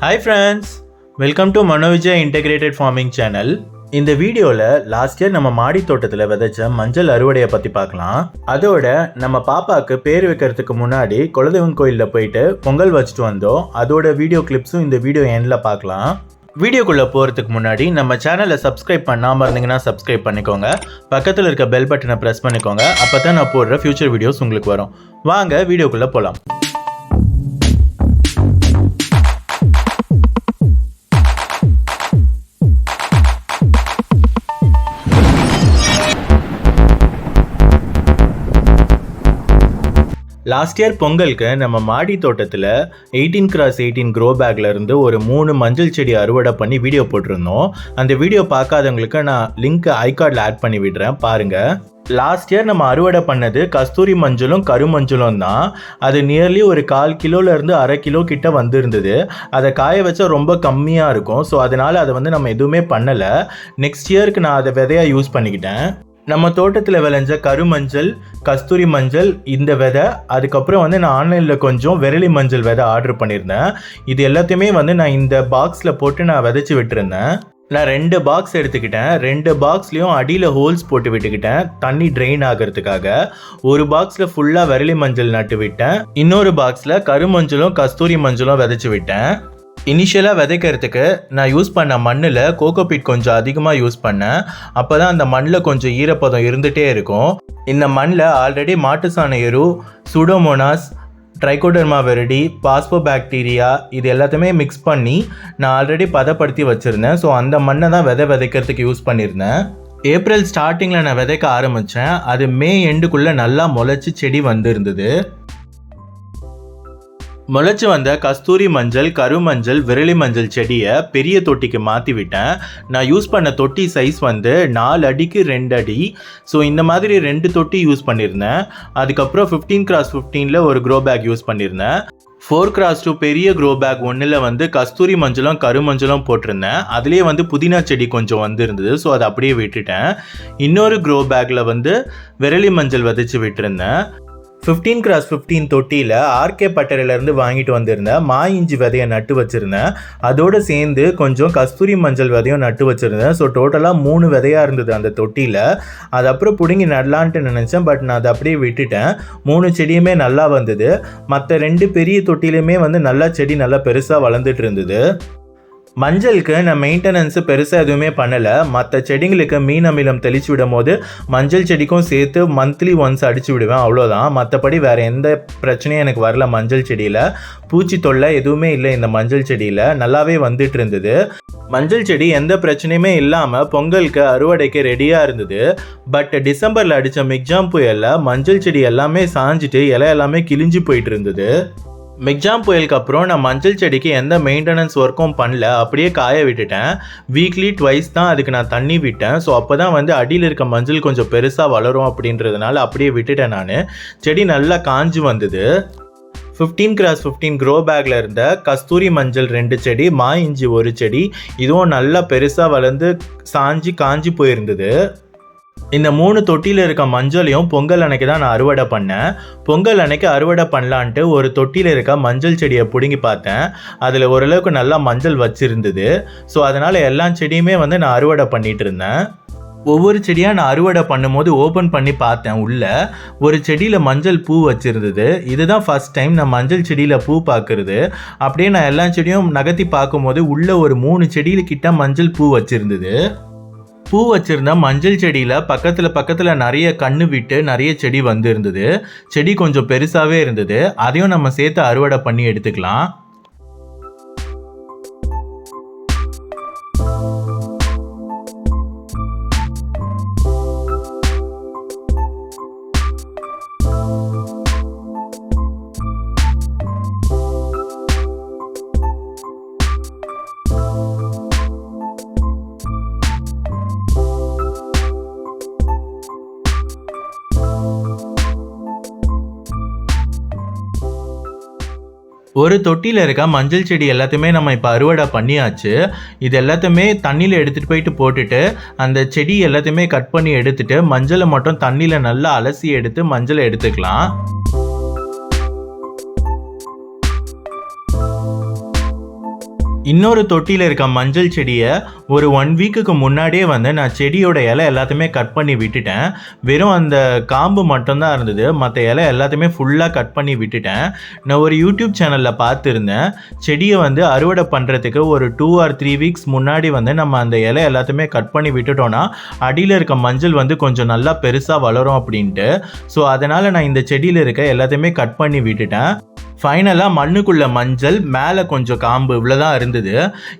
Hi friends welcome to Manovijay integrated farming channel இந்த வீடியோவில் last year நம்ம மாடி தோட்டத்தில் விதைச்ச மஞ்சள் அறுவடையை பற்றி பார்க்கலாம். அதோட நம்ம பாப்பாவுக்கு பேர் வைக்கிறதுக்கு முன்னாடி குலதெய்வம் கோயிலில் போயிட்டு பொங்கல் வச்சுட்டு வந்தோம். அதோட வீடியோ கிளிப்ஸும் இந்த வீடியோ எண்டில் பார்க்கலாம். வீடியோக்குள்ளே போகிறதுக்கு முன்னாடி நம்ம சேனலை சப்ஸ்கிரைப் பண்ணாமல் இருந்தீங்கன்னா சப்ஸ்கிரைப் பண்ணிக்கோங்க. பக்கத்தில் இருக்க பெல் பட்டனை ப்ரெஸ் பண்ணிக்கோங்க. அப்போ தான் நான் போடுற ஃபியூச்சர் வீடியோஸ் உங்களுக்கு வரும். வாங்க வீடியோக்குள்ளே போகலாம் லாஸ்ட் இயர் பொங்கலுக்கு நம்ம மாடி தோட்டத்தில் எயிட்டீன் கிராஸ் எயிட்டீன் க்ரோ பேக்ல இருந்து ஒரு மூணு மஞ்சள் செடி அறுவடை பண்ணி வீடியோ போட்டிருந்தோம். அந்த வீடியோ பார்க்காதவங்களுக்கு நான் லிங்க் ஐகார்டில் ஆட் பண்ணி விடுறேன். பாருங்க. லாஸ்ட் இயர் நம்ம அறுவடை பண்ணது கஸ்தூரி மஞ்சளும் கருமஞ்சளும் தான். அது நியர்லி ஒரு கால் கிலோலேருந்து அரை கிலோ கிட்ட வந்திருந்தது. அதை காய வச்சா ரொம்ப கம்மியாக இருக்கும். ஸோ அதனால் அதை வந்து நம்ம எதுவுமே பண்ணலை. நெக்ஸ்ட் இயருக்கு நான் அதை விதையாக யூஸ் பண்ணிக்கிட்டேன். நம்ம தோட்டத்தில் விளைஞ்ச கருமஞ்சள் கஸ்தூரி மஞ்சள் இந்த விதை அதுக்கப்புறம் வந்து நான் ஆன்லைனில் கொஞ்சம் விரலி மஞ்சள் விதை ஆர்டர் பண்ணியிருந்தேன். இது எல்லாத்தையுமே வந்து நான் இந்த பாக்ஸில் போட்டு நான் விதைச்சி விட்டுருந்தேன். நான் ரெண்டு பாக்ஸ் எடுத்துக்கிட்டேன். ரெண்டு பாக்ஸ்லேயும் அடியில் ஹோல்ஸ் போட்டு விட்டுக்கிட்டேன். தண்ணி ட்ரெயின் ஆகிறதுக்காக. ஒரு பாக்ஸில் ஃபுல்லாக விரலி மஞ்சள் நட்டு விட்டேன் இன்னொரு பாக்ஸில் கருமஞ்சளும் கஸ்தூரி மஞ்சளும் விதைச்சி விட்டேன். இனிஷியலாக விதைக்கிறதுக்கு நான் யூஸ் பண்ண மண்ணில் கோகோபீட் கொஞ்சம் அதிகமாக யூஸ் பண்ணேன். அப்போ தான் அந்த மண்ணில் கொஞ்சம் ஈரப்பதம் இருந்துகிட்டே இருக்கும். இந்த மண்ணில் ஆல்ரெடி மாட்டு சாண எரு pseudomonas trichoderma viride phospho bacteria இது எல்லாத்தையுமே மிக்ஸ் பண்ணி நான் ஆல்ரெடி பதப்படுத்தி வச்சுருந்தேன். ஸோ அந்த மண்ணை தான் விதை விதைக்கிறதுக்கு யூஸ் பண்ணியிருந்தேன் ஏப்ரல் ஸ்டார்டிங்கில் நான் விதைக்க ஆரம்பித்தேன் அது மே எண்டுக்குள்ளே நல்லா முளைச்சி செடி வந்திருந்தது. முளைச்சி வந்த கஸ்தூரி மஞ்சள் கருமஞ்சள் விரலி மஞ்சள் செடியை பெரிய தொட்டிக்கு மாற்றி விட்டேன். நான் யூஸ் பண்ண தொட்டி சைஸ் வந்து நாலு அடிக்கு ரெண்டு அடி. ஸோ இந்த மாதிரி ரெண்டு தொட்டி யூஸ் பண்ணியிருந்தேன் அதுக்கப்புறம் ஃபிஃப்டீன் கிராஸ் ஃபிஃப்டீனில் ஒரு க்ரோ பேக் யூஸ் பண்ணியிருந்தேன் ஃபோர் கிராஸ் டூ பெரிய க்ரோ பேக் ஒன்றில் வந்து கஸ்தூரி மஞ்சளும் கருமஞ்சளும் போட்டிருந்தேன். அதுலேயே வந்து புதினா செடி கொஞ்சம் வந்துருந்தது. ஸோ அதை அப்படியே விட்டுட்டேன். இன்னொரு க்ரோ பேக்கில் வந்து விரலி மஞ்சள் விதைச்சி விட்டுருந்தேன். ஃபிஃப்டீன் கிராஸ் ஃபிஃப்டீன் தொட்டியில் ஆர்கே பட்டறையிலேருந்து வாங்கிட்டு வந்திருந்தேன் மா இஞ்சி விதையை நட்டு வச்சுருந்தேன். அதோடு சேர்ந்து கொஞ்சம் கஸ்தூரி மஞ்சள் விதையும் நட்டு வச்சுருந்தேன். ஸோ டோட்டலாக மூணு விதையாக இருந்தது அந்த தொட்டியில். அது அப்புறம் பிடுங்கி நடலான்ட்டு நினச்சேன். பட் நான் அதை அப்படியே விட்டுட்டேன். மூணு செடியுமே நல்லா வந்தது. மற்ற ரெண்டு பெரிய தொட்டிலையுமே வந்து நல்லா செடி நல்லா பெருசாக வளர்ந்துட்டு இருந்தது. மஞ்சளுக்கு நான் மெயின்டெனன்ஸு பெருசாக எதுவுமே பண்ணலை. மற்ற செடிங்களுக்கு மீன் அமிலம் தெளிச்சு விடும் போது மஞ்சள் செடிக்கும் சேர்த்து மந்த்லி ஒன்ஸ் அடிச்சு விடுவேன் அவ்வளோதான் மற்றபடி வேறு எந்த பிரச்சனையும் எனக்கு வரல மஞ்சள் செடியில். பூச்சி தொல்லை எதுவுமே இல்லை இந்த மஞ்சள் செடியில். நல்லாவே வந்துட்டு இருந்தது. மஞ்சள் செடி எந்த பிரச்சனையுமே இல்லாமல் பொங்கலுக்கு அறுவடைக்கு ரெடியாக இருந்தது. பட் டிசம்பரில் அடித்த மிக்ஜாம் புயலில் மஞ்சள் செடி எல்லாமே சாஞ்சிட்டு இலை எல்லாமே கிழிஞ்சு போயிட்டு இருந்தது. மிக்ஜாம் புயலுக்கு அப்புறம் நான் மஞ்சள் செடிக்கு எந்த மெயின்டெனன்ஸ் ஒர்க்கும் பண்ணல. அப்படியே காய விட்டுட்டேன். வீக்லி ட்வைஸ் தான் அதுக்கு நான் தண்ணி விட்டேன். ஸோ அப்போ தான் வந்து அடியில் இருக்க மஞ்சள் கொஞ்சம் பெருசாக வளரும் அப்படின்றதுனால அப்படியே விட்டுட்டேன் நான். செடி நல்லா காஞ்சு வந்தது. ஃபிஃப்டீன் கிராஸ் ஃபிஃப்டீன் க்ரோ பேக்கில் இருந்த கஸ்தூரி மஞ்சள் ரெண்டு செடி மா இஞ்சி ஒரு செடி இதுவும் நல்லா பெருசாக வளர்ந்து சாஞ்சி காஞ்சி போயிருந்தது. இந்த மூணு தொட்டியில் இருக்க மஞ்சளையும் பொங்கல் அன்னைக்கு தான் நான் அறுவடை பண்ணேன். பொங்கல் அன்னைக்கு அறுவடை பண்ணலான்ட்டு ஒரு தொட்டியில் இருக்க மஞ்சள் செடியை பிடுங்கி பார்த்தேன். அதில் ஓரளவுக்கு நல்லா மஞ்சள் வச்சிருந்தது. ஸோ அதனால் எல்லா செடியுமே வந்து நான் அறுவடை பண்ணிட்டு இருந்தேன். ஒவ்வொரு செடியாக நான் அறுவடை பண்ணும்போது ஓப்பன் பண்ணி பார்த்தேன் உள்ளே. ஒரு செடியில் மஞ்சள் பூ வச்சுருந்தது. இதுதான் ஃபஸ்ட் டைம் நான் மஞ்சள் செடியில் பூ பார்க்குறது. அப்படியே நான் எல்லா செடியும் நகர்த்தி பார்க்கும்போது உள்ளே ஒரு மூணு செடியில் கிட்ட மஞ்சள் பூ வச்சுருந்தது. பூ வச்சிருந்த மஞ்சள் செடியில் பக்கத்தில் பக்கத்தில் நிறைய கண்ணு விட்டு நிறைய செடி வந்து இருந்தது செடி கொஞ்சம் பெருசாகவே இருந்தது. அதையும் நம்ம சேர்த்து அறுவடை பண்ணி எடுத்துக்கலாம். ஒரு தொட்டியில் இருக்க மஞ்சள் செடி எல்லாத்தையுமே நம்ம இப்போ அறுவடை பண்ணியாச்சு. இது எல்லாத்தையுமே தண்ணியில் எடுத்துகிட்டு போயிட்டு போட்டுட்டு அந்த செடி எல்லாத்தையுமே கட் பண்ணி எடுத்துட்டு மஞ்சளை மட்டும் தண்ணியில் நல்லா அலசி எடுத்து மஞ்சளை எடுத்துக்கலாம். இன்னொரு தொட்டியில் இருக்க மஞ்சள் செடியை ஒரு ஒன் வீக்குக்கு முன்னாடியே வந்து நான் செடியோட இலை எல்லாத்தையுமே கட் பண்ணி விட்டுட்டேன். வெறும் அந்த காம்பு மட்டும்தான் இருந்தது. மற்ற இலை எல்லாத்தையுமே ஃபுல்லாக கட் பண்ணி விட்டுட்டேன். நான் ஒரு யூடியூப் சேனலில் பார்த்துருந்தேன். செடியை வந்து அறுவடை பண்ணுறதுக்கு ஒரு டூ ஆர் த்ரீ வீக்ஸ் முன்னாடி வந்து நம்ம அந்த இலை எல்லாத்தையுமே கட் பண்ணி விட்டுட்டோன்னா அடியில் இருக்க மஞ்சள் வந்து கொஞ்சம் நல்லா பெருசாக வளரும் அப்படின்ட்டு. ஸோ அதனால் நான் இந்த செடியில் இருக்க எல்லாத்தையுமே கட் பண்ணி விட்டுட்டேன். ஃபைனலாக மண்ணுக்குள்ள மஞ்சள் மேலே கொஞ்சம் காம்பு இவ்வளோதான் இருந்தது.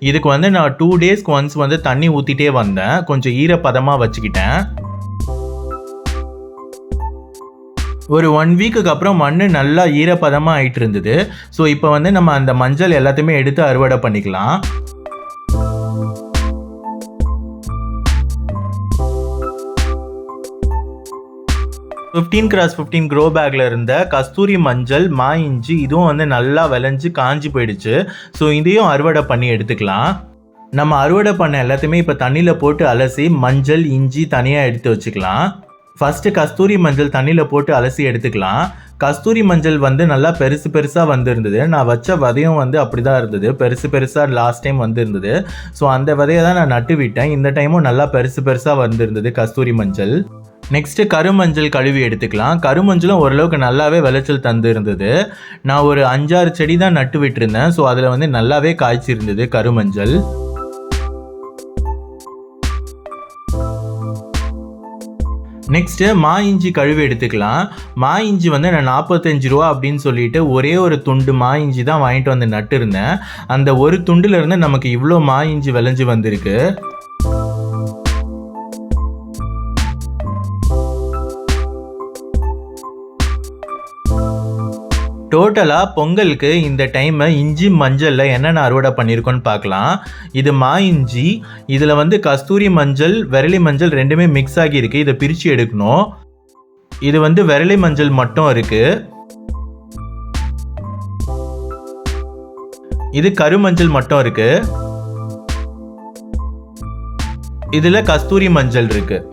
இதுக்கு வந்து நான் டூ டேஸ்க்கு ஒன்ஸ் வந்து தண்ணி ஊற்றிட்டே வந்தேன். கொஞ்சம் ஈரப்பதமாக வச்சுக்கிட்டேன். ஒரு ஒன் வீக்குக்கு அப்புறம் மண் நல்லா ஈரப்பதமாக ஆயிட்டு இருந்தது. ஸோ இப்போ வந்து நம்ம அந்த மஞ்சள் எல்லாத்தையுமே எடுத்து அறுவடை பண்ணிக்கலாம். ஃபிஃப்டீன் கிராஸ் ஃபிஃப்டீன் க்ரோ பேக்கில் இருந்த கஸ்தூரி மஞ்சள் மா இஞ்சி இதுவும் வந்து நல்லா விளைஞ்சு காஞ்சி போயிடுச்சு. ஸோ இதையும் அறுவடை பண்ணி எடுத்துக்கலாம். நம்ம அறுவடை பண்ண எல்லாத்தையுமே இப்போ தண்ணியில் போட்டு அலசி மஞ்சள் இஞ்சி தனியாக எடுத்து வச்சுக்கலாம். ஃபஸ்ட்டு கஸ்தூரி மஞ்சள் தண்ணியில் போட்டு அலசி எடுத்துக்கலாம். கஸ்தூரி மஞ்சள் வந்து நல்லா பெருசு பெருசாக வந்திருந்தது. நான் வச்ச விதையும் வந்து அப்படி தான் இருந்தது. பெருசு பெருசாக லாஸ்ட் டைம் வந்திருந்தது. ஸோ அந்த விதையை தான் நான் நட்டு விட்டேன். இந்த டைமும் நல்லா பெருசு பெருசாக வந்திருந்தது கஸ்தூரி மஞ்சள். நெக்ஸ்ட்டு கருமஞ்சள் கழுவி எடுத்துக்கலாம். கருமஞ்சளும் ஓரளவுக்கு நல்லாவே விளைச்சல் தந்து இருந்தது நான் ஒரு அஞ்சாறு செடி தான் நட்டு விட்டுருந்தேன். ஸோ அதில் வந்து நல்லாவே காய்ச்சிருந்தது கருமஞ்சள். நெக்ஸ்ட்டு மா இஞ்சி கழுவி எடுத்துக்கலாம். மா இஞ்சி வந்து நான் நாற்பத்தஞ்சு ரூபா அப்படின்னு சொல்லிட்டு ஒரே ஒரு துண்டு மா இஞ்சி தான் வாங்கிட்டு வந்து நட்டு இருந்தேன் அந்த ஒரு துண்டுலேருந்து நமக்கு இவ்வளோ மா இஞ்சி விளைஞ்சு வந்திருக்கு. டோட்டலாக பொங்கலுக்கு இந்த டைமை இஞ்சி மஞ்சளில் என்னென்ன அறுவடை பண்ணியிருக்கோன்னு பார்க்கலாம். இது மா இஞ்சி இதில் வந்து கஸ்தூரி மஞ்சள் விரலி மஞ்சள் ரெண்டுமே மிக்ஸ் ஆகியிருக்கு இதை பிரித்து எடுக்கணும். இது வந்து விரலி மஞ்சள் மட்டும் இருக்குது இது கருமஞ்சள் மட்டும் இருக்குது இதில் கஸ்தூரி மஞ்சள் இருக்குது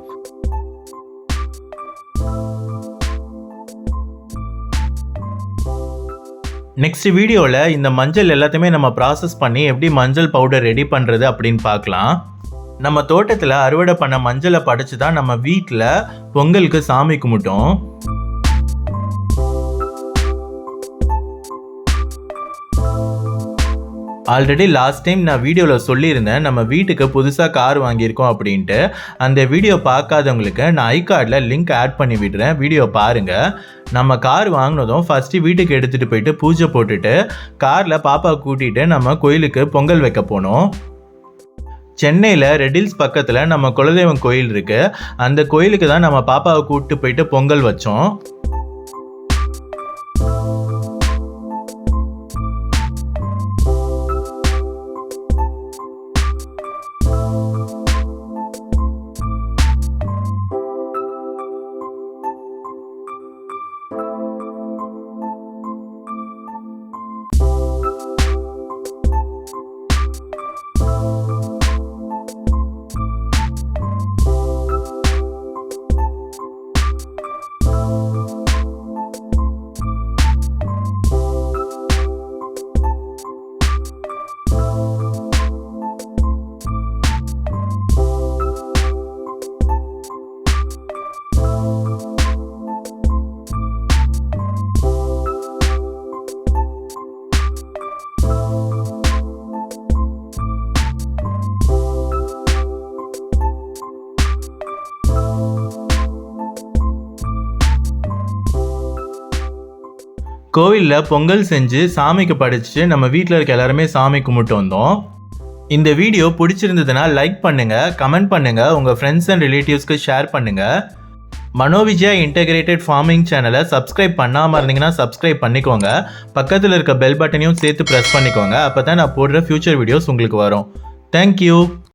நெக்ஸ்ட் வீடியோவில் இந்த மஞ்சள் எல்லாத்தையுமே நம்ம ப்ராசஸ் பண்ணி எப்படி மஞ்சள் பவுடர் ரெடி பண்ணுறது அப்படின்னு பார்க்கலாம். நம்ம தோட்டத்தில் அறுவடை பண்ண மஞ்சளை படைச்சு தான் நம்ம வீட்டில் பொங்கலுக்கு சாமி கும்பிட்டோம். ஆல்ரெடி லாஸ்ட் டைம் நான் வீடியோவில் சொல்லியிருந்தேன் நம்ம வீட்டுக்கு புதுசாக கார் வாங்கியிருக்கோம் அப்படின்ட்டு. அந்த வீடியோ பார்க்காதவங்களுக்கு நான் ஐ கார்டில் லிங்க் ஆட் பண்ணி விடுறேன். வீடியோ பாருங்கள் நம்ம கார் வாங்கினதும் ஃபஸ்ட்டு வீட்டுக்கு எடுத்துகிட்டு போயிட்டு பூஜை போட்டுட்டு காரில் பாப்பா கூட்டிகிட்டு நம்ம கோயிலுக்கு பொங்கல் வைக்க போனோம். சென்னையில் ரெடில்ஸ் பக்கத்தில் நம்ம குலதெய்வம் கோயில் இருக்குது அந்த கோயிலுக்கு தான் நம்ம பாப்பாவை கூப்பிட்டு போயிட்டு பொங்கல் வச்சோம். கோவிலில் பொங்கல் செஞ்சு சாமிக்கு படைச்சிட்டு நம்ம வீட்டில் இருக்க எல்லாருமே சாமி கும்பிட்டு வந்தோம். இந்த வீடியோ பிடிச்சிருந்ததுன்னா லைக் பண்ணுங்கள் கமெண்ட் பண்ணுங்கள் உங்கள் ஃப்ரெண்ட்ஸ் அண்ட் ரிலேட்டிவ்ஸ்க்கு ஷேர் பண்ணுங்கள் மனோவிஜயா இன்டகிரேட்டட் ஃபார்மிங் சேனலை சப்ஸ்கிரைப் பண்ணாமல் இருந்தீங்கன்னா சப்ஸ்கிரைப் பண்ணிக்கோங்க. பக்கத்தில் இருக்க பெல் பட்டனையும் சேர்த்து ப்ரெஸ் பண்ணிக்கோங்க. அப்போ தான் நான் போடுற ஃபியூச்சர் வீடியோஸ் உங்களுக்கு வரும். தேங்க்யூ